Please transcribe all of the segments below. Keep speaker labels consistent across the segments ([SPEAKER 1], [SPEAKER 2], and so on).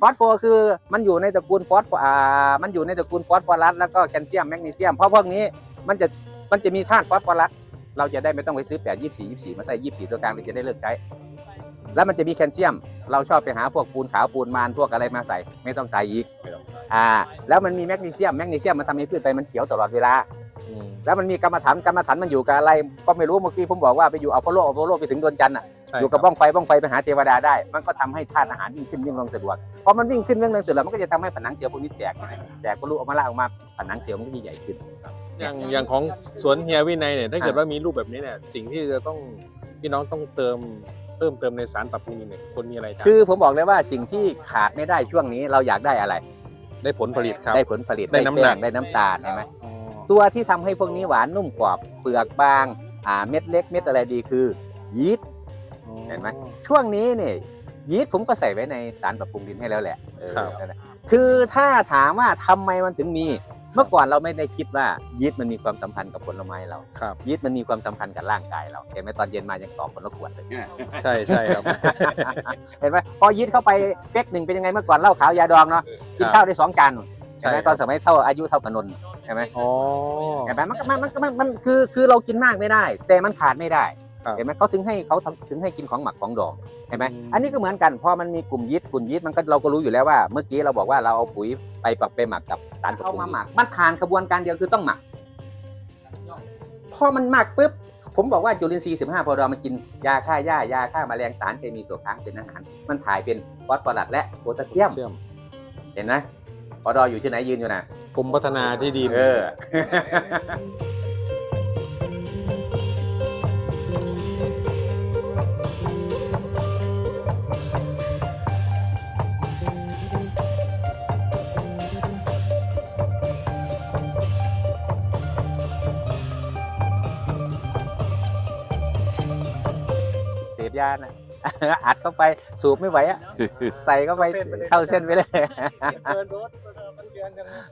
[SPEAKER 1] ฟอสโฟคือมันอยู่ในตระกูลฟอสอ่ามันอยู่ในตระกูลฟอสฟอรัสแล้วก็แคลเซียมแมกนีเซียมเพราะพวกนี้มันจะมันจะมีธาตุฟอสฟอรัสเราจะได้ไม่ต้องไปซื้อแปดยี่สี่ยี่สี่มาใส่ยี่สี่ตัวกลางเราจะได้เลิกใช้ แล้วมันจะมีแคลเซียม เราชอบไปหาพวกปูนขาวปูนมานพวกอะไรมาใส่ ไม่ต้องใส่อีกอ่า แล้วมันมีแมกนีเซียมแมกนีเซียมมันทำให้พืชใบมันเขียวตลอดเวลา
[SPEAKER 2] อืม
[SPEAKER 1] แล้วมันมีกรรมฐานกรรมฐานมันอยู่กับอะไร ก็ไม่รู้เมื่อกี้ผมบอกว่าไปอยู่อัลโพโลอัลโพโลไปถึงดวงจันทร์อะ
[SPEAKER 2] ใช่
[SPEAKER 1] อยู่กับ
[SPEAKER 2] ครั
[SPEAKER 1] บ้องไฟบ้องไฟไปหาเทวดาได้ มันก็ทำให้ธาตุอาหารวิ่งขึ้นวิ่งลงสะดวกพอมันวิ่งขึ้นวิ่งลงสะดวกมันก็จะทำให้ผนังเซลล์พวกนี้แตกแตกก็รู้ออกมาละออกมาผนังเซลล์มันก็จะใหญ่ขึ้น
[SPEAKER 2] อย่างอย่างของสวนเฮียวินัยเนี่ยถ้าเกิด
[SPEAKER 1] อะ
[SPEAKER 2] ว่ามีรูปแบบนี้เนี่ยสิ่งที่จะต้องพี่น้องต้องเติมเพิ่มเติมในสารปรับปรุงดินเนี่ยคนมีอะไรจ้ะ
[SPEAKER 1] คือผมบอกเลยว่าสิ่งที่ขาดไม่ได้ช่วงนี้เราอยากได้อะไร
[SPEAKER 2] ได้ผลผลิตครับ
[SPEAKER 1] ได้ผลผลิต
[SPEAKER 2] ได้น้ำหนัก
[SPEAKER 1] แป้งได้น้ำตาลใช่ไหม
[SPEAKER 2] อ๋อ
[SPEAKER 1] ตัวที่ทำให้พวกนี้หวานนุ่มกรอบเปลือกบางอ่าเม็ดเล็กเม็ดอะไรดีคือยีสต์ เห็นไหมช่วงนี้เนี่ยยีสต์ผมก็ใส่ไว้ในสารปรับปรุงดินให้แล้วแหละเออ
[SPEAKER 2] ครับ
[SPEAKER 1] นั่นแหละคือถ้าถามว่าทำไมมันถึงมี เมื่อก่อนเราไม่ได้คิดว่ายีสต์มันมีความสัมพันธ์กับผลไม้เรา
[SPEAKER 2] ครับ
[SPEAKER 1] ยีสต์มันมีความสัมพันธ์กับร่างกายเราเห็นไหมตอนเย็นมายังตอบคนละขวดเลย
[SPEAKER 2] ใช่ใช่ครับ
[SPEAKER 1] เห็นไหมพอยีสต์เข้าไปเป๊กหนึ่งเป็นยังไงเมื่อก่อนเหล้าขาวยาดองเนาะกินข้าวได้สองจานใช่ไหม
[SPEAKER 2] ใช่ครับ
[SPEAKER 1] ตอนสมัยเท่าอายุเท่ากับนนท์ใช่ไหม
[SPEAKER 2] อ๋อ
[SPEAKER 1] เห็นไหมมันก็มันมันมันมันคือคือเรากินมากไม่ได้ แต่มันขาดไม่ได้
[SPEAKER 2] ครับ
[SPEAKER 1] เห็นไหมเขาถึงให้เขาทำถึงให้กินของหมักของดองเห็นไหม
[SPEAKER 2] อืม
[SPEAKER 1] อันนี้ก็เหมือนกันพอมันมีกลุ่มยีสต์กลุ่มยีสต์มันก็เราก็รู้อยู่แล้วว่า เมื่อกี้เราบอกว่าเราเอาปุ๋ยไปปรับไปหมักกับสารเอามาหมักมันผ่านกระบวนการเดียวคือต้องหมักพอมันหมักปุ๊บผมบอกว่าจุลินทรีย์15พอเรามากินยาฆ่าหญ้ายาฆ่าแมลงสารเคมีตัวค้างเป็นอาหาร มันถ่ายเป็นฟอสฟอรัสและโพแทสเซียม
[SPEAKER 2] เชื่อม
[SPEAKER 1] เห็นไหมพอดออยู่ที่ไหนยืนอยู่นะ
[SPEAKER 2] กรมพัฒนาที่ดิน
[SPEAKER 1] เออานะอัดเข้าไปสูบไม่ไหวอะใส่เข้าไปเข้าเส้นไปเลย
[SPEAKER 3] เกินรถมันเกินกันนะ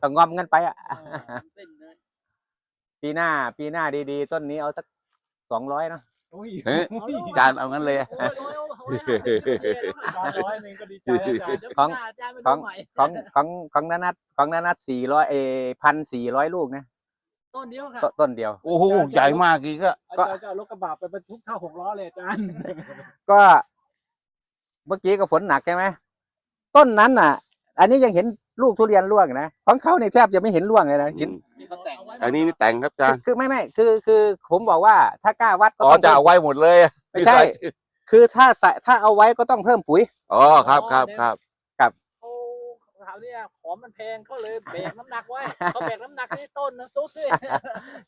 [SPEAKER 1] ต้องงอมกันไปอะ
[SPEAKER 3] เส้นเลย
[SPEAKER 1] ปีหน้า ปีหน้าดีๆ ต้นนี้เอาสักสองร้อยเนาะ
[SPEAKER 3] โอ้ย
[SPEAKER 4] เฮ้ยจานเอางั้นเลย
[SPEAKER 3] โอ้ยโอ้ยโอ้ยโอ้ยร้อยหนึงก็ดีใจแล้วอาจารย์
[SPEAKER 1] ของ
[SPEAKER 3] อาจารย์เป็น
[SPEAKER 1] ของ
[SPEAKER 3] ใหม่
[SPEAKER 1] ของของของนานัทของนานัทสี่ร้อยเอพันสี่ร้อยลูกนะ
[SPEAKER 3] ต้นเดียวค่ะ
[SPEAKER 1] ตต้นเดียว
[SPEAKER 4] โอ้โหใหญ่มากอีกก็
[SPEAKER 3] อาจารย์จะเอารถกระบะไปบรรทุกเท่าหกล้อเลยอาจารย์
[SPEAKER 1] ก็เมื่อกี้ก็ฝนหนักใช่ไหมต้นนั้นน่ะ อันนี้ยังเห็นลูกทุเรียนร่วงนะของเขาเนี่ยแทบจะไม่เห็นร่วงเลยนะเห็น
[SPEAKER 3] นี่เขาแต่งไว้
[SPEAKER 4] อันนี้แต่งครับจาน
[SPEAKER 1] คือไม่ไม่คือคือผมบอกว่าถ้ากล้าวัดก็
[SPEAKER 4] อ๋อ
[SPEAKER 1] ต้อง
[SPEAKER 4] จะเอาไว้หมดเลย
[SPEAKER 1] ไม่ใช่ คือถ้าใส่ถ้าเอาไว้ก็ต้องเพิ่มปุ๋ย
[SPEAKER 4] อ๋อครับครับครับ
[SPEAKER 3] โอ้เขาเนี่ยของมันแพงเขาเลยแบกน้ำหนักไว้เขาแบกน้ำหนักที่ต้นนะซุดด้วย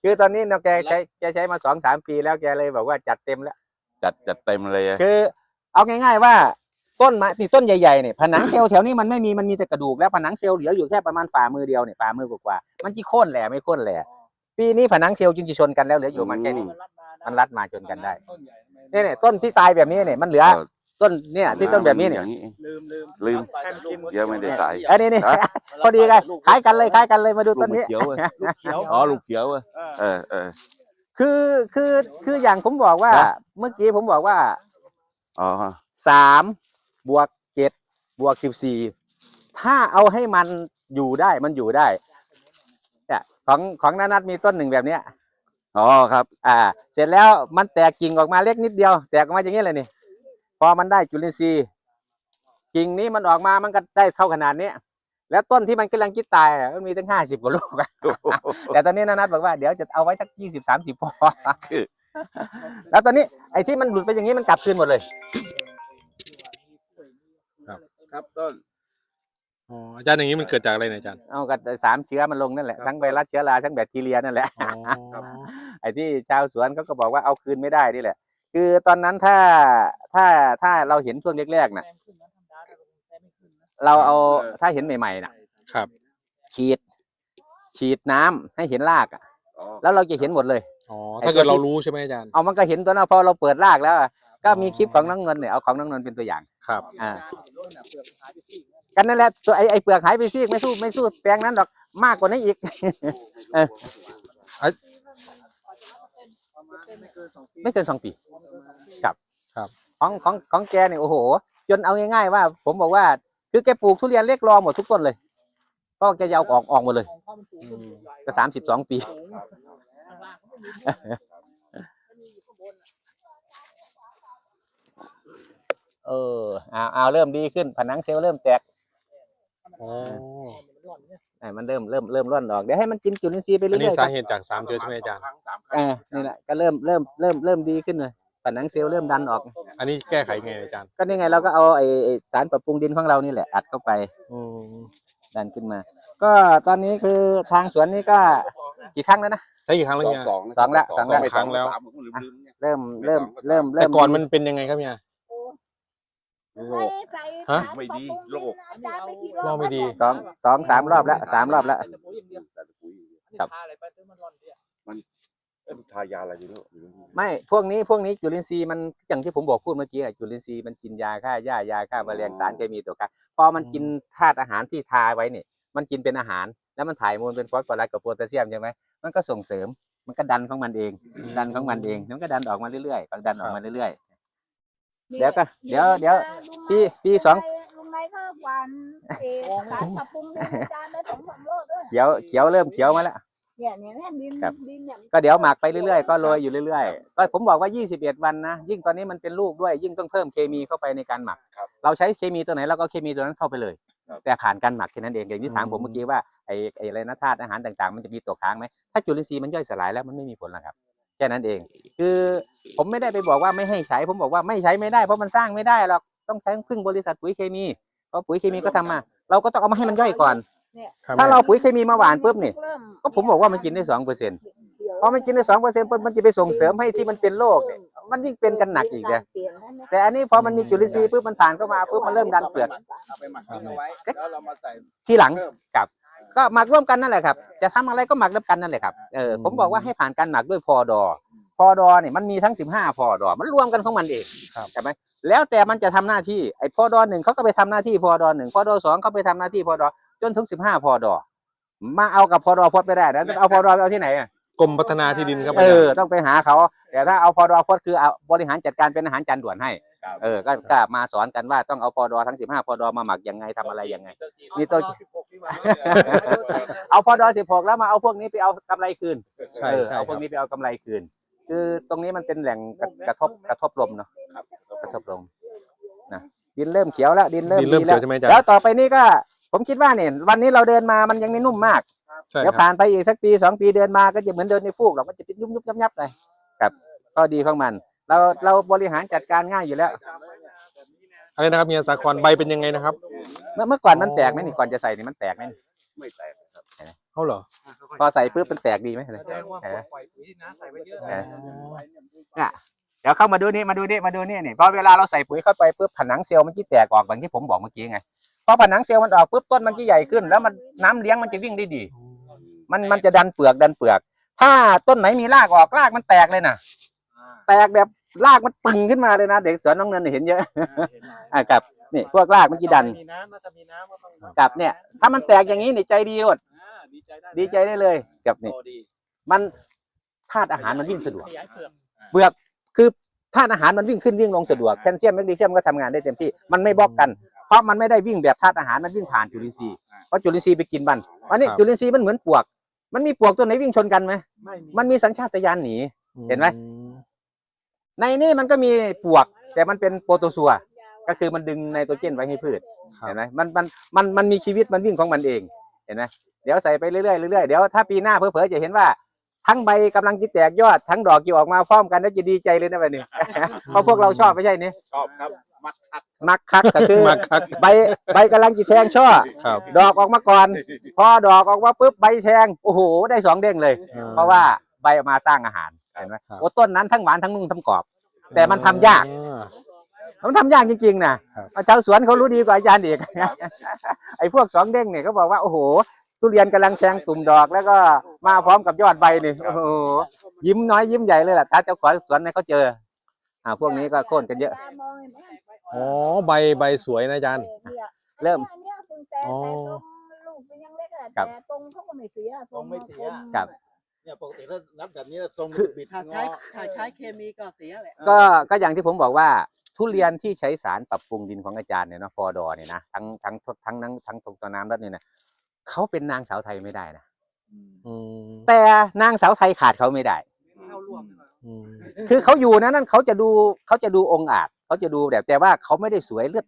[SPEAKER 1] คือตอนนี้เนาะแกใช้แกใช้มาสองสามปีแล้วแกเลยบอกว่าจัดเต็มแล้ว
[SPEAKER 4] จัดจัดเต็มเลย
[SPEAKER 1] คือ เอาง่าย ๆว่าต้นไม้นี่ต้นใหญ่ๆเนี่ยผนังเซลล์แถวนี้มันไม่มีมันมีแต่กระดูกแล้วผนังเซลล์เหลืออยู่แค่ประมาณฝ่ามือเดียวเนี่ยฝ่ามือกว่าๆมันจีโค่นแหล่ไม่โค่นแหล่ปีนี้ผนังเซลล์จึงจะชนกันแล้วเหลืออยู่มันแค่นี้
[SPEAKER 3] มันรัดมา
[SPEAKER 1] มันรัดมาชนกันได้
[SPEAKER 3] ต้นใหญ่ทำไม
[SPEAKER 1] เนี่ยเนี่ยต้นที่ตายแบบนี้เนี่ยมันเหลือ
[SPEAKER 4] เออ
[SPEAKER 1] ต้นเนี่ยที่ต้นแบบนี้เนี่ย
[SPEAKER 4] อย่างนี้
[SPEAKER 3] ลืมลืม
[SPEAKER 4] ลืม
[SPEAKER 3] ให้นกิน
[SPEAKER 4] เดี๋ยวไม่ได้ใส่
[SPEAKER 1] อันนี้นี่ พอดีกันคล้ายกันเลยคล้ายกันเลยมาดู
[SPEAKER 4] ลูก
[SPEAKER 1] ต้น
[SPEAKER 4] มัน
[SPEAKER 1] นี้
[SPEAKER 4] เขียวเว้ย
[SPEAKER 3] ลูกเขียว
[SPEAKER 4] อ๋อลูกเขียวเว้ย
[SPEAKER 3] เออ
[SPEAKER 4] เออเออ
[SPEAKER 1] คือคือคืออย่างผมบอกว่า
[SPEAKER 4] ครับ
[SPEAKER 1] เมื่อกี้ผมบอกว่า
[SPEAKER 4] อ๋อ
[SPEAKER 1] สามบวกเจ็ดบวกสิบสี่ถ้าเอาให้มันอยู่ได้มันอยู่ได้เนี่ยของของนานัทมีต้นหนึ่งแบบเนี้ย
[SPEAKER 4] อ๋อครับ
[SPEAKER 1] อ่า เสร็จแล้วมันแตกกิ่งออกมาเล็กนิดเดียว แตกออกมาอย่างนี้เลยนี่ พอมันได้จุลินทรีย์กิ่งนี้มันออกมามันก็ได้เท่าขนาดเนี้ยแล้วต้นที่มันกำลังคิดตายอะมันมีตั้งห้าสิบกว่าลูกอะแต่ตอนนี้นานัทบอกว่าเดี๋ยวจะเอาไว้สักยี่สิบสามสิบพอ
[SPEAKER 4] คือ
[SPEAKER 1] แล้วตอนนี้ไอ้ที่มันหลุดไปอย่างนี้มันกลับคืนหมดเลย
[SPEAKER 4] ครับต้น
[SPEAKER 2] อ๋ออาจารย์อย่างนี้มันเกิดจากอะไรเนี่ยอาจารย์
[SPEAKER 1] เอากับสามเชื้อมันลงนั่นแหละทั้งไวรัสเชื้อราทั้งแบคทีเรียนั่นแหละ
[SPEAKER 2] อ๋อ
[SPEAKER 1] ไอ้ที่ชาวสวนเขาก็บอกว่าเอาคืนไม่ได้นี่แหละ คือตอนนั้นถ้าถ้าถ้าเราเห็นช่วงแรกๆน่ะ
[SPEAKER 3] แพงขึ้นนะธรรมดาแต่แพงไม่ขึ้นนะ
[SPEAKER 1] เราเอาถ้าเห็นใหม่ๆน่ะ
[SPEAKER 2] ครับ
[SPEAKER 1] ฉีด ฉีดน้ำให้เห็นรากอะ
[SPEAKER 4] อ๋อ
[SPEAKER 1] แล้วเราจะเห็นหมดเลย
[SPEAKER 2] อ๋อ ถ้าเกิดเรารู้ใช่ไหมอาจารย์
[SPEAKER 1] เอามันก็เห็นตัวนั้นพอเราเปิดรากแล้วอะก็มีคลิปของน้องเงินเนี่ยเอาของน้องเงินเป็นตัวอย่าง
[SPEAKER 2] ครับ
[SPEAKER 1] อ่า
[SPEAKER 3] เห็นว่าน่ะเปลือกหายไปที่นะ
[SPEAKER 1] กันนั่นแหละตัวไอ้ไอ้เปลือกหายไปซีกไม่สู้ไม่สู้แปลงนั้นหรอกมากกว่านั้นอีก เออ
[SPEAKER 3] ประมาณ ไม่เกินสองปี
[SPEAKER 1] ไม่เกินสองปี ครับ
[SPEAKER 2] ครับ
[SPEAKER 1] ของของของแกเนี่ยโอ้โห จนเอาง่ายๆว่า ผมบอกว่า คือแกปลูกทุเรียนเล็กรอหมดทุกต้นเลยเพราะแกจะเอาออกออกหมดเลย
[SPEAKER 3] ของเขามันสูงต้นใหญ่
[SPEAKER 1] ก็สามสิบสองปี
[SPEAKER 3] สูงข้างล่างเขาไม่มีดินมันมีอยู่ข้างบนน่ะ
[SPEAKER 1] เออเอาเอาเริ่มดีขึ้น ผนังเซลล์เริ่มแตก
[SPEAKER 2] อ๋อ
[SPEAKER 3] มัน ร่อนเนี่ย
[SPEAKER 1] ไอ้มันเริ่มเริ่มเริ่มร่อนออกเดี๋ยวให้มันกินจุลินทรีย์ไป
[SPEAKER 2] อัน
[SPEAKER 1] เรื่
[SPEAKER 2] นี้
[SPEAKER 1] อยๆค
[SPEAKER 2] สา
[SPEAKER 1] รับ
[SPEAKER 2] เหตุจากสามเชื้อใช่ไหมอาจารย์
[SPEAKER 1] เออนี่แหละก็เริ่มเริ่มเริ่มเริ่มดีขึ้นเลยผนังเซลล์เริ่มดันออก
[SPEAKER 2] อันนี้แก้ไขไงอาจารย์
[SPEAKER 1] ก็นี่ไงเราก็เอาไอ้ไอ้สารปรับปรุงดินของเรานี่แหละอัดเข้าไป
[SPEAKER 2] อืม
[SPEAKER 1] ดันขึ้นมา ก็ตอนนี้คือทางสวนนี่ก็กี่ครั้งแล้วนะ
[SPEAKER 2] ใช้กี่ครั้งแล้วเนี่ย
[SPEAKER 4] สอง
[SPEAKER 1] สองละ สองละ
[SPEAKER 4] ไม่
[SPEAKER 2] ครั้งแล้ว
[SPEAKER 4] สามผมก็ลืมๆเนี่ย
[SPEAKER 1] เริ่มเริ่มเริ่ม
[SPEAKER 2] แต่
[SPEAKER 1] เริ่ม
[SPEAKER 2] ก่อน
[SPEAKER 1] ดี
[SPEAKER 2] มันเป็นยังไงครับเนี่ย
[SPEAKER 4] โลก
[SPEAKER 2] ฮะ
[SPEAKER 4] ไม่ดีโลก
[SPEAKER 2] โลกไม่ดี
[SPEAKER 1] สองสองสามรอบแล้วสามรอบแล้ว
[SPEAKER 3] แต่ปุ๋ยอย่างเดียว
[SPEAKER 4] แต่ปุ๋ยอย่างเดียว
[SPEAKER 3] อันนี้
[SPEAKER 1] ครับ
[SPEAKER 3] ทาอะไรไปจนมันร่อนเนี่ย
[SPEAKER 4] เอ้ยทายาอะไรอยู่เนอะไม่รู้
[SPEAKER 1] ไม่พวกนี้พวกนี้จุลินทรีย์มันอย่างที่ผมบอกพูดเมื่อกี้อะจุลินทรีย์มันกินยาฆ่าหญ้ายาฆ่าแมลงสารเคมีตัวครับพอมันกินธาตุอาหารที่ทาไว้เนี่ยมันกินเป็นอาหาร แล้วมันถ่ายมูลเป็นฟอสฟอรัสกับโพแทสเซียมใช่ไหมมันก็ส่งเสริมมันก็ดันของมันเอง ดันของมันเองมันก็ดันออกมาเรื่อยๆดันออกมาเรื่อย เดี๋ยวก็เดี๋ยวเดี๋ยวปีปีสอง
[SPEAKER 5] ลุงไรก็หวานเอกสารปรับปรุงให้อาจารย์ได้สองสามโลด้วย
[SPEAKER 1] ๆเขียวเขียวเริ่มเขียวมาแล้ว
[SPEAKER 5] เนี่ยเนี่ยแม่ดิน
[SPEAKER 1] ครับ
[SPEAKER 5] ดินเนี่ย
[SPEAKER 1] ก็เดี๋ยวหมักไปเรื่อยๆก็โรยอยู่เรื่อยๆก็ผมบอกว่า 21 วันนะยิ่งตอนนี้มันเป็นลูกด้วย ยิ่งต้องเพิ่มเคมีเข้าไปในการหมัก เราใช้เคมีตัวไหนเราก็เคมีตัวนั้นเข้าไปเลย แต่ผ่านการหมักแค่นั้นเองอย่างที่ถามผมเมื่อกี้ว่าไอ้ไอ้อะไรนะธาตุอาหารต่างๆ มันจะมีตกค้างไหมถ้าจุลินทรีย์มันย่อยสลายแล้วมันไม่มีผลหรอกครับ แค่นั้นเอง คือผมไม่ได้ไปบอกว่าไม่ให้ใช้ ผมบอกว่าไม่ใช้ไม่ได้เพราะมันสร้างไม่ได้หรอกต้องใช้พึ่งบริษัทปุ๋ยเคมีเพราะปุ๋ยเคมีก็ทำมา เราก็ต้องเอามาให้มันย่อยก่อน
[SPEAKER 2] ครับ
[SPEAKER 1] ถ้าเราปุ๋ยเคมีมาหว่านปุ๊บนี่
[SPEAKER 5] เริ่ม
[SPEAKER 1] ก็ผมบอกว่ามันกินได้สองเปอร์เซ็นต์พอมันกินได้สองเปอร์เซ็นต์มันจะไปส่งเสริมให้ที่มันเป็นโรคเนี่ยมันยิ่งเป็นกันหนักอีกเลย
[SPEAKER 5] ปลี่ยนได้ไหม
[SPEAKER 1] แต่อันนี้พอมันมีจุลินทรีย์ปุ๊บมันผ่านเข้ามาปุ๊บมันเริ่มดันเปลือก
[SPEAKER 4] เอาไปหมักทิ้งเอาไว้แล้วเรามาใส่
[SPEAKER 1] ที่หลัง
[SPEAKER 4] เพิ่ม
[SPEAKER 1] กับ ก็หมักร่วมกันนั่นแหละครับ จะทำอะไรก็หมักร่วมกันนั่นแหละครับเออผมบอกว่าให้ผ่านการหมักด้วยพอดอพอดอเนี่ยมันมีทั้งสิบห้าพอดอมันรวมกันของมันเอง
[SPEAKER 2] ครับ
[SPEAKER 1] ใช่ไหมแล้วแต่มันจะทำหน้าที่ไอ้พอดอหนึ่งเขาก็ไปทำหน้าที่พอดอหนึ่งพอดอสองเขาไปทำหน้าที่พอดอจนถึงสิบห้าพอดอมาเอากับพอดอพดไม่ได้นะต้องเอาพอดอไปเอาที่ไหนอะ
[SPEAKER 2] กรมพัฒนาที่ดินครับ
[SPEAKER 1] เอ
[SPEAKER 2] อาจาร
[SPEAKER 1] อ
[SPEAKER 2] ย์
[SPEAKER 1] ต้องไปหาเขา แต่ถ้าเอาพอดอพดคือเอาบริหารจัดการเป็นอาหารจานด่วนให้
[SPEAKER 4] ครับ
[SPEAKER 1] เออก็ก็มาสอนกันว่าต้องเอาพอดอทั้งสิบห้าพอดอมาหมักยังไงทำอะไรยังไงมีตัว
[SPEAKER 3] สิบหกที่มา
[SPEAKER 1] เอาพอดอสิบหกแล้วมาเอาพวกนี้ไปเอากำไรคืน
[SPEAKER 2] ใช่
[SPEAKER 1] เออ
[SPEAKER 2] ใช่
[SPEAKER 1] เอาพ
[SPEAKER 2] ควรั
[SPEAKER 1] ก
[SPEAKER 2] บ
[SPEAKER 1] นี้ไปเอากำไรคืน คือตรงนี้มันเป็นแหล่งกระกระทบกระทบลมเนาะ
[SPEAKER 4] ครับ
[SPEAKER 1] กระทบลมนะดินเริ่มเขียวแล้วดินเริ่ม
[SPEAKER 2] ดินเริ่ม
[SPEAKER 1] ดีแล้ว
[SPEAKER 2] เขียวใช่ไหมอาจารย์
[SPEAKER 1] แล้วต่อไปนี้ก็ ผมคิดว่าเนี่ยวันนี้เราเดินมามันยังไม่นุ่มมาก
[SPEAKER 2] ใช่
[SPEAKER 1] เดี๋ยว
[SPEAKER 2] ครับ
[SPEAKER 1] ผ่านไปอีกสักปีสองปีเดินมาก็จะเหมือนเดินในฟูกหรอกมันจะเป็นยุบยุบยับยับเลยครับข้อดีของมัน เราเราบริหารจัดการง่ายอยู่แล้ว
[SPEAKER 2] อะไรนะครับเมียสาครใบเป็นยังไงนะครับ
[SPEAKER 1] เมื่อเมื่อก่อนมันแตกไหมนี่ก่อนจะใส่นี่มันแตกไหมนี่
[SPEAKER 4] ไม่แตก
[SPEAKER 2] เขาเหรอ
[SPEAKER 1] พอใส่ปุ๊บมันแตกดีไหม
[SPEAKER 3] แสดงว่าปล่อยปุ๋ยนะใส่ไปเยอะ
[SPEAKER 1] เออเดี๋ยวเข้ามาดูนี่มาดูนี่มาดูนี่นี่พอเวลาเราใส่ปุ๋ยเข้าไปปุ๊บผนังเซลล์มันจะแตกออกอย่างที่ผมบอกเมื่อกี้ไงพอผนังเซลล์มันออกปุ๊บต้นมันจะใหญ่ขึ้น แล้วมันน้ำเลี้ยงมันจะวิ่งได้ดี มันมันจะดันเปลือกดันเปลือก ถ้าต้นไหนมีรากออกรากมันแตกเลยนะแตกแบบ รากมันปึงขึ้นมาเลยนะ เด็กสวนน้องเนินเห็นเยอะ อะครับนี่พวกรากมันจะดัน
[SPEAKER 3] มีน้ำนะถ้ามีน้ำก็ต้อง
[SPEAKER 1] กับเนี่ย ถ้ามันแตกอย่างนี้นี่ใจดีหมด
[SPEAKER 3] อ่าดีใจได้
[SPEAKER 1] ดีใจได้เลยกับนี่
[SPEAKER 4] โตดี
[SPEAKER 1] มันธาตุอาหารมันวิ่งสะดวก
[SPEAKER 3] ขยายเปลือก
[SPEAKER 1] เปลือกคือธาตุอาหารมันวิ่งขึ้นวิ่งลงสะดวกแคลเซียมแมกนีเซียมก็ทำงานได้เต็มที่มันไม่บล็อกกัน เพราะมันไม่ได้วิ่งแบบธาตุอาหารมันวิ่งผ่านจุลินทรีย์เพราะจุลินทรีย์ไปกินมันอันนี้
[SPEAKER 2] ครับ
[SPEAKER 1] จุลินทรีย์มันเหมือนปลวก มันมีปลวกตัวไหนวิ่งชนกันไหม
[SPEAKER 3] ไม่มี
[SPEAKER 1] มันมีสัญชาตญาณหนีเห็นไหม
[SPEAKER 2] อื
[SPEAKER 1] ในนี่มันก็มีปลวก แต่มันเป็นโปรโตซัว ก็คือมันดึงไนโตรเจนไว้ให้พืช
[SPEAKER 2] ครับ
[SPEAKER 1] เห็นไหมมันมันมันมันมีชีวิตมันวิ่งของมันเองเห็นไหมเดี๋ยวใส่ไปเรื่อยๆเรื่อยๆเดี๋ยวถ้าปีหน้าเผลอๆจะเห็นว่า ทั้งใบกำลังจะแตกยอด ทั้งดอกจะออกมาพร้อมกันแล้วจะดีใจเลยนะแบบนี้ เพราะพวกเราชอบไม่ใช่นี่
[SPEAKER 4] ชอบครับ มักคัด
[SPEAKER 1] มักคักก็คือ
[SPEAKER 2] มาคัก
[SPEAKER 1] ใบใบกำลังจะแทงช่อ
[SPEAKER 2] ครับ
[SPEAKER 1] ดอกออกมาก่อน พอดอกออกมาปุ๊บใบแทงโอ้โหได้สองเด้งเลย เพราะว่าใบออกมาสร้างอาหาร เห็นไหม
[SPEAKER 2] ครับ
[SPEAKER 1] โอ้ต้นนั้นทั้งหวานทั้งนุ่มทั้งกรอบ แต่มันทำยาก
[SPEAKER 2] อ่า
[SPEAKER 1] มันทำยากจริงๆนะครับเอาชาวสวนเขารู้ดีกว่าอาจารย์อีก ไอ้พวกสองเด้งเนี่ยเขาบอกว่าโอ้โห ทุเรียนกำลังแทงตุ่มดอกแล้วก็มาพร้อมกับยอดใบนี่โอ้โหยิ้มน้อยยิ้มใหญ่เลยล่ะถ้าเจ้าของสวนเนี่ยเขาเจอ อ่าพวกนี้ก็โค่นกันเยอะ
[SPEAKER 5] มองเห็นไหม
[SPEAKER 2] อ๋อใบใบสวยนะอาจารย์
[SPEAKER 5] เนี่ย
[SPEAKER 1] เริ่ม
[SPEAKER 5] อันเนี้ยเพิ่งแต่
[SPEAKER 2] อ๋อ
[SPEAKER 5] แต่ตรงลูกมันยังเล็กอะ
[SPEAKER 1] ครับ
[SPEAKER 5] แต่ตรงเขาก็ไม่เสีย
[SPEAKER 3] ตรงไม่เสีย
[SPEAKER 1] ครับ
[SPEAKER 3] เนี่ยปกติแล้วนับแบบนี้แล้วทรง
[SPEAKER 1] คือ
[SPEAKER 3] บิด
[SPEAKER 6] ถ้าใช้ถ้าใช้เคมีก็เสียแหละ
[SPEAKER 1] ก็ก็อย่างที่ผมบอกว่าทุเรียนที่ใช้สารปรับปรุงดินของอาจารย์เนี่ยนะพอดอเนี่ยนะทั้งทั้งทั้งทั้งทั้งทั้งตรงน้ำแล้วเนี่ยนะเขาเป็นนางสาวไทยไม่ได้นะ
[SPEAKER 2] อืม
[SPEAKER 1] แต่นางสาวไทยขาดเขาไม่ได้
[SPEAKER 3] เข้าร่วม
[SPEAKER 2] อืม
[SPEAKER 1] คือเขาอยู่นะนั่นเขาจะดูเขาจะดูองค์อาจเขาจะดูแบบแต่ว่าเขาไม่ได้สวยเลือด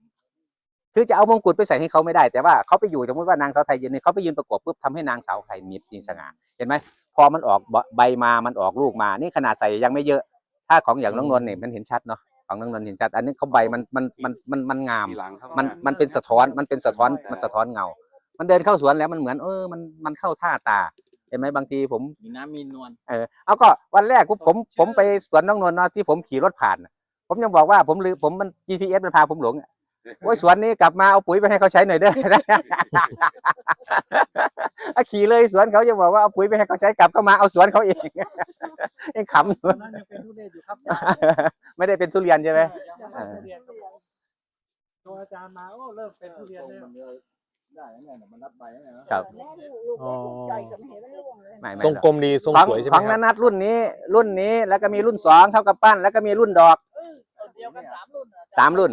[SPEAKER 1] คือจะเอามงกุฎไปใส่ให้เขาไม่ได้แต่ว่าเขาไปอยู่สมมติว่านางสาวไทยยืนเนี่ยเขาไปยืนประกบปุ๊บทำให้นางสาวไทยมีจริงสง่าเห็นไหมพ อมันออกใบมามันออกลูกมา นี่ขนาดใส่ยังไม่เยอะ ถ้าของอย่างน้องนวลเนี่ยมันเห็นชัดเนาะของน้องนวลเห็นชัด อันนี้เขาใบมันมันมันมันมันงาม
[SPEAKER 4] ทีหลังเข้า
[SPEAKER 1] มันมันเป็นสะท้อนมันเป็นสะท้อนมันสะท้อนเงา มันเดินเข้าสวนแล้วมันเหมือนเออมันมันเข้าท่าตาเห็นไหมบางทีผม
[SPEAKER 3] มีน้ำมีนวล
[SPEAKER 1] เออเอาก็วันแรกผมผมผมไปสวนน้องนวลเนาะที่ผมขี่รถผ่านน่ะผมยังบอกว่าผมลืมผมมัน GPS มันพาผมหลงอะ โอ้ยสวนนี้กลับมาเอาปุ๋ยไปให้เขาใช้หน่อยเด้ออะขี่เลยสวนเขาจะบอกว่าเอาปุ๋ยไปให้เขาใช้กลับก็มาเอาสวนเขาเองเองขำอยู่
[SPEAKER 3] นั่นยังเป็นทุเรียนอยู่ครับ
[SPEAKER 1] ไม่ได้เป็นทุเรียนใช่ไหม
[SPEAKER 3] ยังเป็นทุเรียนตัวอาจารย์มาโอ้เริ่มเป็นทุเรียนแล้ว
[SPEAKER 4] ได้เนี่ยมันรับใบเนี่ยนะ
[SPEAKER 1] ครับ
[SPEAKER 5] แล้วลูกเล็กลูกใหญ่ก็ไม่เห็นมันร่วงเลย
[SPEAKER 1] ไม่ไม่
[SPEAKER 2] ทรง
[SPEAKER 1] หรอก
[SPEAKER 2] กลมดีทรง
[SPEAKER 1] ของ
[SPEAKER 2] สวยใช่ไห
[SPEAKER 1] ข
[SPEAKER 2] ม
[SPEAKER 1] อง
[SPEAKER 2] ครั
[SPEAKER 1] นั
[SPEAKER 2] บ
[SPEAKER 1] นัทรุ่นนี้ รุ่นนี้แล้วก็มีรุ่นสองเท่ากับปั้น แล้วก็มีรุ่นดอก
[SPEAKER 3] เออต้นเดียวกันสามรุ่น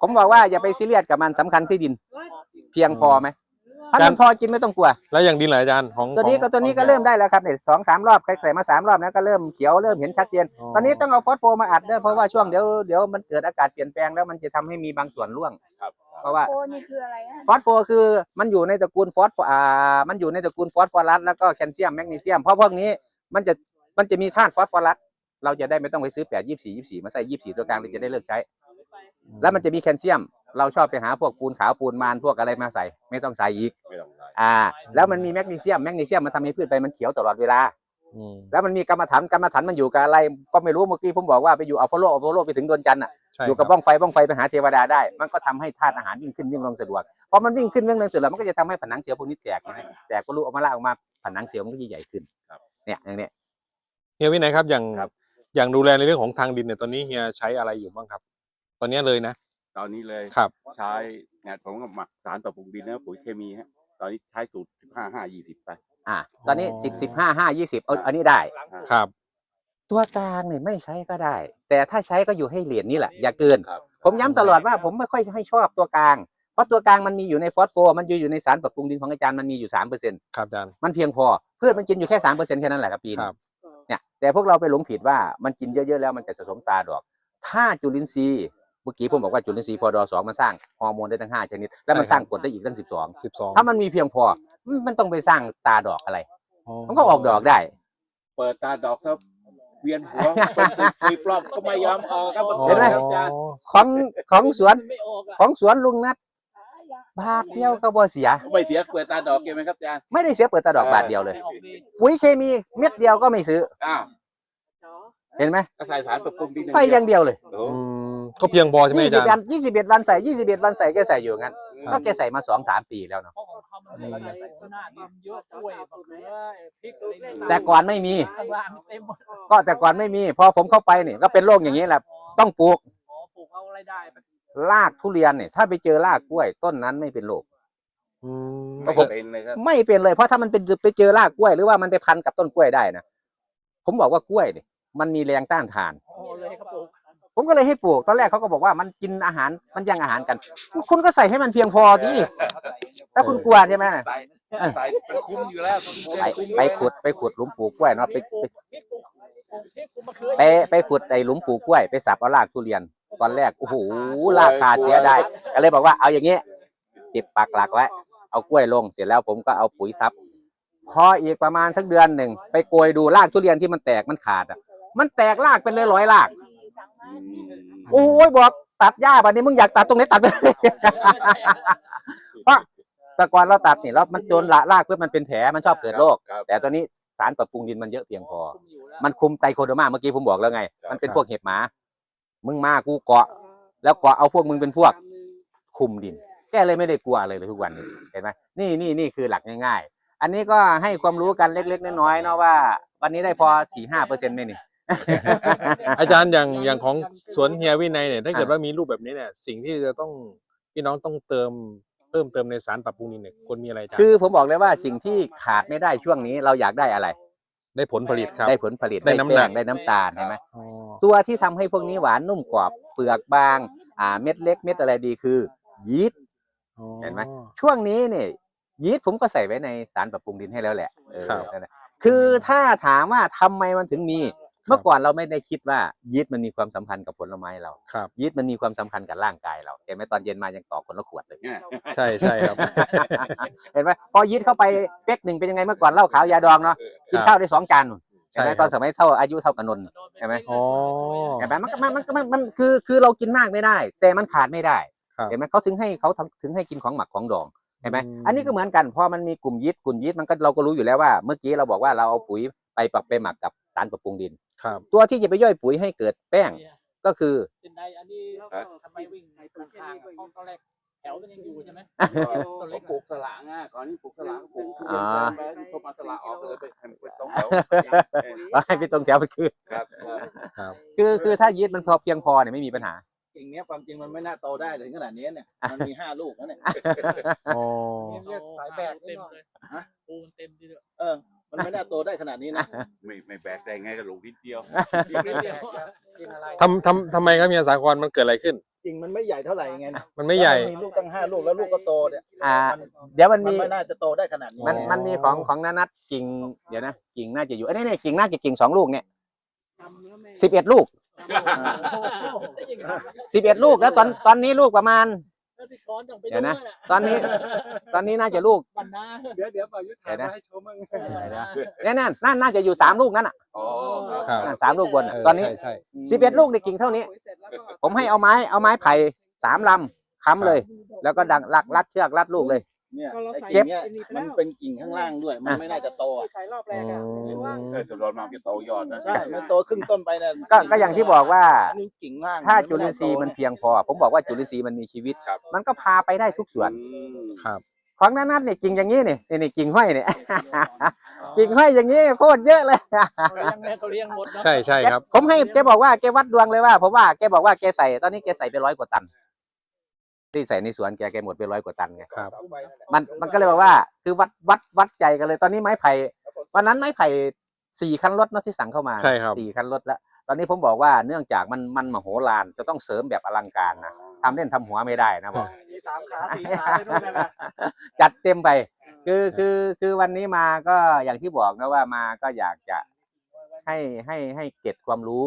[SPEAKER 1] ผมบอกว่าอย่าไปซีเรียสกับมันสำคัญที่ดิน
[SPEAKER 3] เฮ้ย
[SPEAKER 1] เพียงพอไหมถ้ามันพอกินไม่ต้องกลัว
[SPEAKER 2] แล้วอย่างดินเหรออาจารย์ของ
[SPEAKER 1] ตัวนี้
[SPEAKER 2] ของ
[SPEAKER 1] ก็ตัวนี้ก็
[SPEAKER 2] ของ
[SPEAKER 1] เริ่มได้แล้วครับเนี่ยสองสามรอบใส่มาสามรอบแล้วก็เริ่มเขียวเริ่มเห็นชัดเจน ตอนนี้ต้องเอาฟอสโฟมาอัดเด้อเพราะว่าช่วงเดี๋ยวเดี๋ยวมันเกิดอากาศเปลี่ยนแปลงแล้วมันจะทำให้มีบางส่วนร่วง
[SPEAKER 4] ครับ
[SPEAKER 1] เพราะว่า
[SPEAKER 5] โคนี่คืออะไรอะ
[SPEAKER 1] ฟอสโฟคือมันอยู่ในตระกูลฟอสฟอ่ามันอยู่ในตระกูลฟอสฟอรัสแล้วก็แคลเซียมแมกนีเซียมเพราะพวกนี้มันจะมันจะมีธาตุฟอสฟอรัสเราจะได้ไม่ต้องไปซื้อแปดยี่สี่ยี่สี่มาใส่ยี่สี่ตัวกลางเราจะได้เลิกใช้ แล้วมันจะมีแคลเซียม เราชอบไปหาพวกปูนขาวปูนมานพวกอะไรมาใส่ ไม่ต้องใส่อีก
[SPEAKER 4] ไม่ต้องได้
[SPEAKER 1] อ่า แล้วมันมีแมกนีเซียมแมกนีเซียมมันทำให้พืชใบมันเขียวตลอดเวลา
[SPEAKER 2] อืม
[SPEAKER 1] แล้วมันมีกรรมฐานกรรมฐานมันอยู่กับอะไร ก็ไม่รู้เมื่อกี้ผมบอกว่าไปอยู่อพอลโลอพอลโลไปถึงดวงจันทร์อะ
[SPEAKER 2] ใช่
[SPEAKER 1] อยู่กับ
[SPEAKER 2] ครับ
[SPEAKER 1] บ้องไฟบ้องไฟไปหาเทวดาได้ มันก็ทำให้ธาตุอาหารวิ่งขึ้นวิ่งลงสะดวกพอมันวิ่งขึ้นวิ่งลงสะดวกมันก็จะทำให้ผนังเซลล์พวกนี้แตกนะแตกก็รู้ออกมาละออกมาผนังเซลล์มันก็จะใหญ่ขึ้นเนี่ยอย่างเนี้ย
[SPEAKER 2] เฮียวินัยครับอย่าง
[SPEAKER 1] ครับ
[SPEAKER 2] อย่างดูแลในเรื่องของทางดินเนี่ยตอนนี้เฮียใช้อะไรอยู่บ้างครับ ตอนนี้เลยนะ
[SPEAKER 4] ตอนนี้เลย
[SPEAKER 2] ครับ
[SPEAKER 4] ใช้เนี่ยผมก็หมักสารปรับปรุงดินนะปุ๋ยเคมีฮะตอนนี้ใช้สูตรสิบห้าห้ายี่สิบไป
[SPEAKER 1] อ่า ตอนนี้
[SPEAKER 2] อ๋อ
[SPEAKER 1] สิบสิบห้าห้ายี่สิบเอาอันนี้ได้
[SPEAKER 2] ครับ
[SPEAKER 1] ตัวกลางเนี่ยไม่ใช้ก็ได้ แต่ถ้าใช้ก็อยู่ให้เหรียญนี่แหละ อย่าเกิน
[SPEAKER 4] ครับ
[SPEAKER 1] ผมย้ำตลอดว่าผมไม่ค่อยให้ชอบตัวกลาง เพราะตัวกลางมันมีอยู่ในฟอสโฟมันอยู่อยู่ในสารปรับปรุงดินของอาจารย์มันมีอยู่สามเปอร์เซ็นต์
[SPEAKER 2] ครับอาจารย์
[SPEAKER 1] มันเพียงพอพืชมันกินอยู่แค่สามเปอร์เซ็นต์แค่นั้นแหละครับปีนึ
[SPEAKER 2] ค
[SPEAKER 1] ง
[SPEAKER 2] รับ
[SPEAKER 1] เนี่ยแต่พวกเราไปหลงผิดว่ามันกินเยอะๆแล้วมันจะสะสมตาดอก ถ้าจุลินทรีย์ เมื่อกี้ผมบอกว่าจุลินทรีย์พอดอสองมันสร้างฮอร์โมนได้ทั้งห้าชนิด แล้วมันสร้างกรดได้อีกตั้งสิบสอง
[SPEAKER 2] สิบสอง
[SPEAKER 1] ถ้ามันมีเพียงพอมันต้องไปสร้างตาดอกอะไร มันก็ออกดอกได้
[SPEAKER 4] เปิดตาดอกซะเวียนหัวเป็นสิบสิบรอบก็ไม่ยอมออกครับมัน
[SPEAKER 1] เห็นไหม
[SPEAKER 4] ครับอาจารย์
[SPEAKER 1] ของของสวน
[SPEAKER 3] ไม่ออกอะ
[SPEAKER 1] ของสวนลุงนัดบาทเดียวก็บ่เสีย
[SPEAKER 4] ไม่เสียเปิดตาดอกเก็บไหมครับอาจารย์
[SPEAKER 1] ไม่ได้เสียเปิดตาดอกบาทเดียวเลย
[SPEAKER 3] ไม่ออกดี
[SPEAKER 1] ปุ๋ยเคมีเม็ดเดียวก็ไม่ซื้อ
[SPEAKER 4] อ้าว
[SPEAKER 1] เห็นไหม
[SPEAKER 4] ก็ใส่สารปรับปรุงดิน
[SPEAKER 1] ใส่อย่างเดียวเลย
[SPEAKER 4] โอ้
[SPEAKER 2] อืม ก็เพียงพอใช่ไหม
[SPEAKER 1] ยี่
[SPEAKER 2] อา
[SPEAKER 1] สิบ
[SPEAKER 2] จาร
[SPEAKER 1] วัน
[SPEAKER 2] ย์
[SPEAKER 1] ยี่สิบเอ็ดวันใส่ยี่สิบเอ็ดวันใส่แกใส่อยู่งั้น
[SPEAKER 4] ค
[SPEAKER 1] ก็
[SPEAKER 4] รับ
[SPEAKER 1] แกใส่มาสองสามปีแล้วเนาะ
[SPEAKER 3] เพราะของเขามันไม่ใส่หน้าดินเยอะกล้วยมะเขือพริกอะไรนี่
[SPEAKER 1] แต่ก่อนไม่มี
[SPEAKER 3] ข้างล่างเต็มหมด
[SPEAKER 1] ก็แต่ก่อนไม่มี พอผมเข้าไปนี่ก็เป็นโรคอย่างนี้แหละต้องปลูก
[SPEAKER 3] อ๋อปลูกเอาอะไรได้ไป
[SPEAKER 1] รากทุเรียนเนี่ยถ้าไปเจอรากกล้วย ต้นนั้นไม่เป็นโรค
[SPEAKER 2] อืม
[SPEAKER 4] ไม่เป็นเลยครับ
[SPEAKER 1] ไม่เป็นเลยเพราะถ้ามันเป็นไปเจอรากกล้วย หรือว่ามันไปพันกับต้นกล้วยได้นะผมบอกว่ากล้วยเนี่ยมันมีแรงต้านทาน
[SPEAKER 3] โอ้เลยครับปลูก
[SPEAKER 1] ผมก็เลยให้ปลูกตอนแรกเขาก็บอกว่ามันกินอาหารมันแย่งอาหารกัน คุณก็ใส่ให้มันเพียงพอที่ถ้าคุณกลัวใช่ไหม
[SPEAKER 4] ใส่ใส่เป็นคุ้มอยู่แล้ว
[SPEAKER 1] ไปไปขุดไปขุดหลุมปลูกกล้วยเนาะไป
[SPEAKER 3] ปลู
[SPEAKER 1] ไป
[SPEAKER 3] กพริกปลูกปลูกพริกปลูกมะเขือ
[SPEAKER 1] ไปไปขุดไอ้หลุมปลูกกล้วยไปสับเอารากทุเรียน ตอนแรกโอ้โหราคาเสียได้ก็เลยบอกว่าเอาอย่างเงี้ยติดปักหลักไว้เอากล้วยลงเสร็จแล้วผมก็เอาปุ๋ยซับพออีกประมาณสักเดือนหนึ่งไปโกยดูรากทุเรียนที่มันแตกมันขาดอะ มันแตกรากเป็นร้อยๆราก โอ้ยบอกตัดหญ้าบัดนี้มึงอยากตัดตรงไหนตัดไปเลยเพราะแต่ก่อนเราตัดนี่แล้วมันโดนละรากเพื่อมันเป็นแผลมันชอบเกิดโรค
[SPEAKER 4] ครับ
[SPEAKER 1] แต่ตอนนี้สารปรับปรุงดินมันเยอะเพียงพอ
[SPEAKER 3] คุมอยู่แล้ว
[SPEAKER 1] มันคุมไตรโคเดอร์มาเมื่อกี้ผมบอกแล้วไง
[SPEAKER 4] ครับ
[SPEAKER 1] มันเป็นพวกเห็บหมา มึงมากูเกาะ แล้วเกาะเอาพวกมึงเป็นพวก คุมดิน แกเลยไม่ได้กลัวเลยเลยทุกวันนี้เห็นไหมนี่นี่นี่คือหลักง่าย ๆ อันนี้ก็ให้ความรู้กันเล็กๆน้อยๆเนาะว่า วันนี้ได้พอสี่ห้าเปอร์เซ็นต์ไหมนี่
[SPEAKER 2] อาจารย์อย่างอย่างของสวนเฮียวินัยเนี่ยถ้าเกิด
[SPEAKER 1] อ่า
[SPEAKER 2] ว่ามีรูปแบบนี้เนี่ย สิ่งที่จะต้องพี่น้องต้องเติมเพิ่มเติมในสารปรับปรุงดินเนี่ยควรมีอะไรอาจารย์
[SPEAKER 1] คือผมบอกเลยว่าสิ่งที่ขาดไม่ได้ช่วงนี้เราอยากได้อะไร
[SPEAKER 2] ได้ผลผลิตครับ
[SPEAKER 1] ได้ผลผลิต
[SPEAKER 2] ได้น้ำหนัก
[SPEAKER 1] แป้งได้น้ำตาลใช่ไหม
[SPEAKER 2] อ๋อ
[SPEAKER 1] ตัวที่ทำให้พวกนี้หวานนุ่มกรอบเปลือกบาง อ่าเม็ดเล็กเม็ดอะไรดีคือยีสต์
[SPEAKER 2] อ๋อ
[SPEAKER 1] เห็นไหม ช่วงนี้เนี่ยยีสต์ผมก็ใส่ไว้ในสารปรับปรุงดินให้แล้วแหละเออ
[SPEAKER 2] ครับ
[SPEAKER 1] นั่นแหละคือถ้าถามว่าทำไมมันถึงมี เมื่อก่อนเราไม่ได้คิดว่ายีสต์มันมีความสัมพันธ์กับผลไม้เรา
[SPEAKER 2] ครับ
[SPEAKER 1] ยีสต์มันมีความสัมพันธ์กับร่างกายเราเห็นไหมตอนเย็นมายังต่อคนละขวดเลย
[SPEAKER 2] ใช่ใช่ครับ
[SPEAKER 1] เห็นไหมพอยีสต์เข้าไปเป๊กหนึ่งเป็นยังไงเมื่อก่อนเหล้าขาวยาดองเนาะกินข้าวได้สองจานนู่นเห็นไหม
[SPEAKER 2] ใช่ครับ
[SPEAKER 1] ตอนสมัยเท่าอายุเท่ากับนนท์เห็นไหม
[SPEAKER 2] อ๋อ
[SPEAKER 1] เห็นไหมมันก็มันมันมันมันคือคือเรากินมากไม่ได้ แต่มันขาดไม่ได้
[SPEAKER 2] ครับ
[SPEAKER 1] เห็นไหมเขาถึงให้เขาทำถึงให้กินของหมักของดองเห็นไหม
[SPEAKER 2] อืม
[SPEAKER 1] อันนี้ก็เหมือนกันพอมันมีกลุ่มยีสต์กลุ่มยีสต์มันก็เราก็รู้อยู่แล้วว่า เมื่อกี้เราบอกว่าเราเอาปุ๋ยไปปรับไปหมักกับสารปรับปรุงดิน
[SPEAKER 2] ครับ
[SPEAKER 1] ตัวที่จะไปย่อยปุ๋ยให้เกิดแป้งก็คือ
[SPEAKER 3] เป็นไดอันนี้ทำไมวิ่งในตรงข้างห้องตอนแรกแถวมันยังอยู่ใช่ไหม
[SPEAKER 4] ต้นเล็กปลูกสละง่ะก่อนนี้ปลูกสละปลูกทุเรีย
[SPEAKER 1] อ่า
[SPEAKER 4] นแปลงเข้ามาสละออกเลยไปให้มันเป็นต้องแถว
[SPEAKER 1] ให้พี่ตรงแถวมันคือ
[SPEAKER 4] ครับ
[SPEAKER 2] ครับ
[SPEAKER 1] คือคือถ้ายีสต์มันพอเพียงพอเนี่ยไม่มีปัญหา
[SPEAKER 6] กิ่งเนี้ยความจริงมันไม่น่าโตได้ถึงขนาดนี้เนี่ยมันมีห้าลูกนะเนี่ย
[SPEAKER 2] อ๋อ
[SPEAKER 3] เรียกสายแบกเต็มเลย
[SPEAKER 6] ฮะ
[SPEAKER 3] ปูนเต็มทีเดียว
[SPEAKER 6] เออ มันไม่น่าโตได้ขนาดนี้นะ
[SPEAKER 4] ไม่ไม่แบกได้ไงก็ลงนิดเดียว
[SPEAKER 3] นิดเดียว
[SPEAKER 6] กินอะไร
[SPEAKER 2] ทำทำทำไมครับเมียสาครมันเกิดอะไรขึ้น
[SPEAKER 6] กิ่งมันไม่ใหญ่เท่าไหร่ไงนะ
[SPEAKER 2] มันไม่ใหญ่
[SPEAKER 6] แล้วนมีลูกตั้งห้าลูกแล้วลูกก็โตเนี่ย
[SPEAKER 1] อ่า
[SPEAKER 6] มัน
[SPEAKER 1] เดี๋ยวมัน
[SPEAKER 6] มัน
[SPEAKER 1] มี
[SPEAKER 6] ไม่น่าจะโตได้ขนาดนี้
[SPEAKER 1] มัน
[SPEAKER 2] อ๋อ
[SPEAKER 1] มันมีของของนานัทกิ่งเดี๋ยวนะกิ่งน่าจะอยู่เอ้ยนี่นี่กิ่งน่าจะกิ่งสองลูกเนี่ยสิบเอ็ดลูกสิบเอ็ดลูกแล้วตอนตอนนี้ลูกประมาณ
[SPEAKER 3] แล้วพี่ก้อนต้องไป
[SPEAKER 1] เดี๋ยวนะ
[SPEAKER 3] ด้วย
[SPEAKER 1] ตอนนี้ ตอนนี้น่าจะลูก
[SPEAKER 3] ปันนา
[SPEAKER 7] เดี๋ยวเดี๋ยวปล่อยยุทธ
[SPEAKER 1] เดี๋ยวนะ
[SPEAKER 7] ให้ชมมั่ง
[SPEAKER 1] เนี่ยนั่นนั่นน่าจะอยู่สามลูกนั่นอะ
[SPEAKER 4] อ๋อ
[SPEAKER 2] ครับ
[SPEAKER 1] นั่นสามลูกบน
[SPEAKER 2] เอ
[SPEAKER 1] น่ะ
[SPEAKER 2] อ
[SPEAKER 1] ตอนนี้
[SPEAKER 2] ใช่ใช่
[SPEAKER 1] สิบเอ็ดลูกในกิ่งเท่านี้ ผมให้เอาไม้เอาไม้ไผ่สามลำค้ำเลย แล้วก็ดังลักรัดเชือกรัดลูกเลย
[SPEAKER 6] เนี่ย
[SPEAKER 5] ก็เรา
[SPEAKER 6] ไอ้
[SPEAKER 5] ใส่
[SPEAKER 6] กิ่งเนี้ย
[SPEAKER 5] ไอ้นี่ไป
[SPEAKER 6] มัน
[SPEAKER 5] แล้ว
[SPEAKER 6] เป็นกิ่งข้างล่างด้วย มันไม่น่าจะโตอะ
[SPEAKER 5] ใส่รอบแรกอะหรือว่า
[SPEAKER 4] เออจะรอนมาจะโตยอดนะ
[SPEAKER 6] ใช่ มันโตขึ้นต้นไปเนี่ย
[SPEAKER 1] ก็ก็อย่างที่บอกว่า
[SPEAKER 6] อันนี้กิ่งล่าง
[SPEAKER 1] ถ้าจุลินทรีย์มันเพียงพอ ผมบอกว่าจุลินทรีย์มันมีชีวิต
[SPEAKER 4] ครับ
[SPEAKER 1] มันก็พาไปได้ทุกส่วน
[SPEAKER 4] อืม
[SPEAKER 2] ครับ
[SPEAKER 1] ของนันนัทเนี่ยกิ่งอย่างนี้นี่นี่นี่กิ่งห้อยเนี่ย กิ่งห้อยอย่างนี้โคตรเยอะเลย
[SPEAKER 3] เขาเลี้ยงเนี่ยเขาเลี้ยงหมดเนาะ
[SPEAKER 2] ใช่ใช่ครับ
[SPEAKER 1] ผมให้แกบอกว่าแกวัดดวงเลยว่าผมว่าแกบอกว่าแกใส่ตอนนี้แกใส่ไปร้อยกว่าตัน ที่ใส่ในสวนแกแกหมดไปร้อยกว่าตันไง
[SPEAKER 2] ครับ
[SPEAKER 1] มันมันก็เลยบอกว่า คือวัดวัดวัดใจกันเลยตอนนี้ไม้ไผ่วันนั้นไม้ไผ่สี่คันรถเนอะที่สั่งเข้ามา
[SPEAKER 2] ใช่ครับ
[SPEAKER 1] สี่คันรถแล้ว ตอนนี้ผมบอกว่าเนื่องจากมันมันมโหฬารจะต้องเสริมแบบอลังการนะทำเล่นทำหัวไม่ได้นะบอก
[SPEAKER 7] มีสามขาสี่ขาเลยนู่นนั่นแหละ
[SPEAKER 1] จัดเต็มไป คือคือคือวันนี้มาก็อย่างที่บอกนะว่ามาก็อยากจะให้ให้ให้เก็บความรู้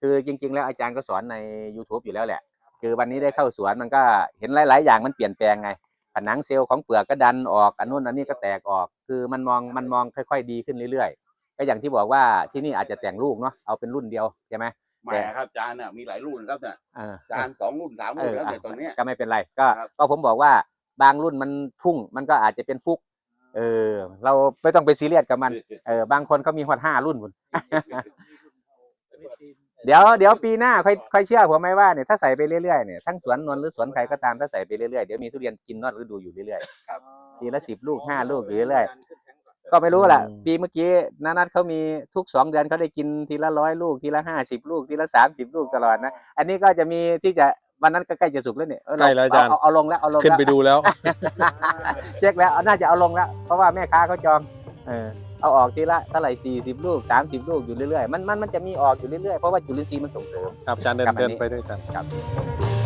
[SPEAKER 1] คือจริง ๆ แล้วอาจารย์ก็สอนใน YouTube อยู่แล้วแหละ คือวันนี้ได้เข้าสวนมันก็เห็นหลาย ๆ อย่างมันเปลี่ยนแปลงไง ผนังเซลล์ของเปลือกก็ดันออกอันนู้นอันนี้ก็แตกออก คือมันมองมันมองค่อย ๆ ดีขึ้นเรื่อยๆก็อย่างที่บอกว่าที่นี่อาจจะแต่งลูกเนาะเอาเป็นรุ่นเดียวใช่ไหม
[SPEAKER 4] แหมครับจานน่ะมีหลายรุ่นครับเนี่ย
[SPEAKER 1] เออ
[SPEAKER 4] จานสองรุ่นสาม
[SPEAKER 1] เอ
[SPEAKER 4] รุ่น
[SPEAKER 1] อ
[SPEAKER 4] แล้ว
[SPEAKER 1] อะ
[SPEAKER 4] แต่ตอนเนี้ย
[SPEAKER 1] ก็ไม่เป็นไรก็
[SPEAKER 4] ครับ
[SPEAKER 1] ก็ผมบอกว่าบางรุ่นมันพุ่งมันก็อาจจะเป็นฟุกเออ เราไม่ต้องไปซีเรียสกับมัน เออบางคนเขามีฮอดห้ารุ่นพุ่น เดี๋ยวเดี๋ยวปีหน้าค่อยค่อยเชื่อผมไหมว่าเนี่ยถ้าใส่ไปเรื่อยๆเนี่ยทั้งสวนนนท์หรือสวนใครก็ตามถ้าใส่ไปเรื่อยๆเดี๋ยวมีทุเรียนกินนอดฤดูอยู่เรื่อยๆครับทีละสิบลูกห้าลูกอยู่เรื่อยๆก็ไม่รู้แหละ
[SPEAKER 2] อืม
[SPEAKER 1] ปีเมื่อกี้นานัทเขามีทุกสองเดือนเขาได้กินทีละร้อยลูกทีละห้าสิบลูกทีละสามสิบลูกตลอดนะอันนี้ก็จะมีที่จะวันนั้นก็ใกล้จะสุกแล้วเนี่ยเออ
[SPEAKER 2] ใกล้แล้วอาจารย์
[SPEAKER 1] เเอาลงแล้วเอาลง
[SPEAKER 2] ขึ้น
[SPEAKER 1] แล้ว
[SPEAKER 2] ไปดูแล้ว
[SPEAKER 1] เช็คแล้วเอาน่าจะเอาลงแล้ว เพราะว่าแม่ค้าเขาจอง เออ เอาออกทีละเท่าไหร่สี่สิบลูกสามสิบลูกอยู่เรื่อยๆมันมันมันจะมีออกอยู่เรื่อยๆเพราะว่าจุลินทรีย์มันส่งเสริม
[SPEAKER 2] ครับอาจารย์เดิน
[SPEAKER 1] ครับอัน
[SPEAKER 2] เดิน
[SPEAKER 1] นี้
[SPEAKER 2] ไปด้วยกัน
[SPEAKER 1] ครับ